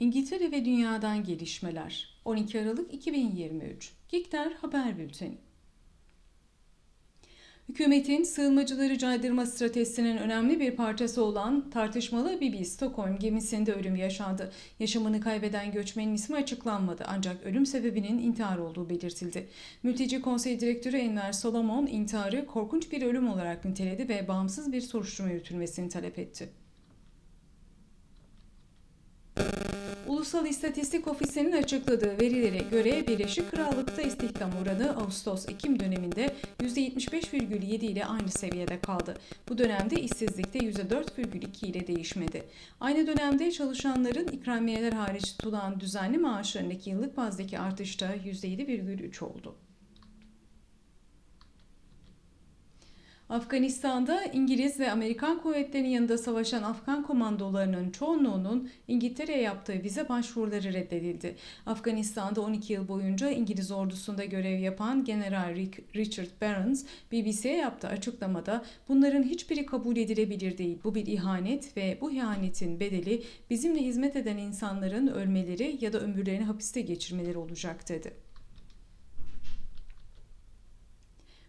İngiltere ve dünyadan gelişmeler. 12 Aralık 2023. Gikter Haber Bülteni. Hükümetin sığınmacıları caydırma stratejisinin önemli bir parçası olan tartışmalı BB Stockholm gemisinde ölüm yaşandı. Yaşamını kaybeden göçmenin ismi açıklanmadı ancak ölüm sebebinin intihar olduğu belirtildi. Mülteci Konsey Direktörü Enver Solomon intiharı korkunç bir ölüm olarak niteledi ve bağımsız bir soruşturma yürütülmesini talep etti. Ulusal İstatistik Ofisi'nin açıkladığı verilere göre Birleşik Krallık'ta istihdam oranı Ağustos-Ekim döneminde %75,7 ile aynı seviyede kaldı. Bu dönemde işsizlikte %4,2 ile değişmedi. Aynı dönemde çalışanların ikramiyeler hariç tutulan düzenli maaşlarındaki yıllık bazdaki artışta %7,3 oldu. Afganistan'da İngiliz ve Amerikan kuvvetlerinin yanında savaşan Afgan komandolarının çoğunluğunun İngiltere'ye yaptığı vize başvuruları reddedildi. Afganistan'da 12 yıl boyunca İngiliz ordusunda görev yapan General Richard Barnes, BBC'ye yaptığı açıklamada bunların hiçbiri kabul edilebilir değil. Bu bir ihanet ve bu ihanetin bedeli bizimle hizmet eden insanların ölmeleri ya da ömürlerini hapiste geçirmeleri olacak dedi.